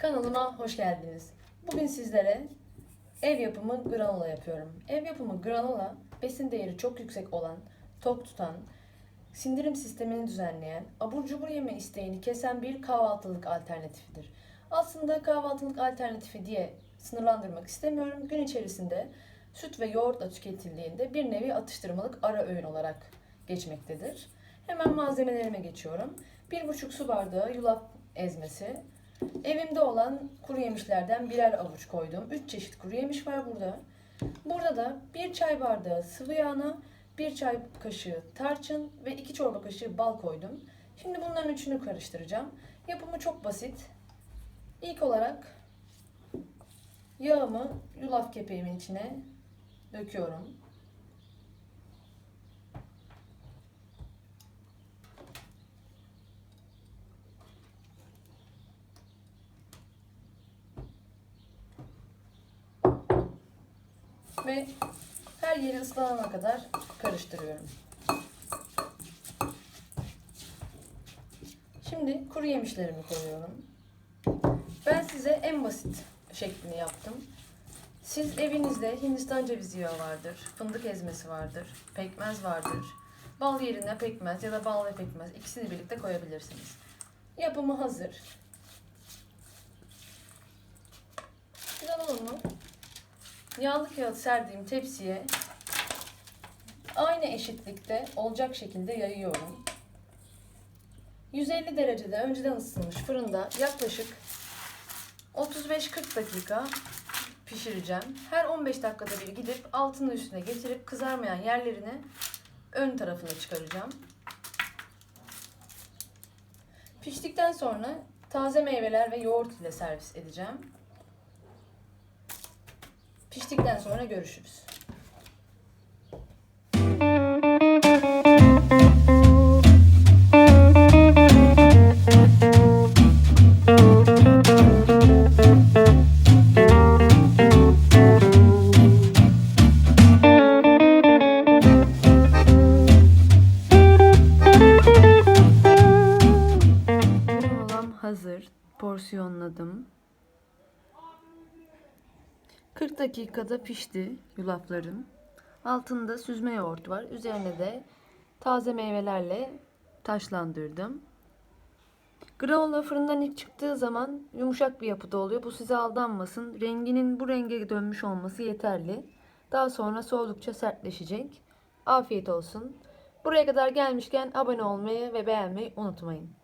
Kanalıma hoş geldiniz. Bugün sizlere ev yapımı granola yapıyorum. Ev yapımı granola besin değeri çok yüksek olan, tok tutan, sindirim sistemini düzenleyen, abur cubur yeme isteğini kesen bir kahvaltılık alternatifidir. Aslında kahvaltılık alternatifi diye sınırlandırmak istemiyorum. Gün içerisinde süt ve yoğurtla tüketildiğinde bir nevi atıştırmalık ara öğün olarak geçmektedir. Hemen malzemelerime geçiyorum. 1,5 su bardağı yulaf ezmesi, Evimde olan kuru yemişlerden birer avuç koydum. 3 çeşit kuru yemiş var burada. Burada da 1 çay bardağı sıvı yağına 1 çay kaşığı tarçın ve 2 çorba kaşığı bal koydum. Şimdi bunların üçünü karıştıracağım. Yapımı çok basit. İlk olarak yağımı yulaf kepeğimin içine döküyorum. Ve her yeri ıslanana kadar karıştırıyorum. Şimdi kuru yemişlerimi koyuyorum. Ben size en basit şeklini yaptım. Siz evinizde Hindistan cevizi yağı vardır, fındık ezmesi vardır, pekmez vardır. Bal yerine pekmez ya da bal ve pekmez ikisini birlikte koyabilirsiniz. Yapımı hazır. Granolamı yağlı kağıt serdiğim tepsiye aynı eşitlikte olacak şekilde yayıyorum. 150 derecede önceden ısıtılmış fırında yaklaşık 35-40 dakika pişireceğim. Her 15 dakikada bir gidip altını üstüne getirip kızarmayan yerlerini ön tarafına çıkaracağım. Piştikten sonra taze meyveler ve yoğurt ile servis edeceğim. Piştikten sonra görüşürüz. Porsiyonladım. 40 dakikada pişti yulaflarım. Altında süzme yoğurt var. Üzerine de taze meyvelerle taşlandırdım. Granola fırından ilk çıktığı zaman yumuşak bir yapıda oluyor. Bu size aldanmasın. Renginin bu renge dönmüş olması yeterli. Daha sonra soğudukça sertleşecek. Afiyet olsun. Buraya kadar gelmişken abone olmayı ve beğenmeyi unutmayın.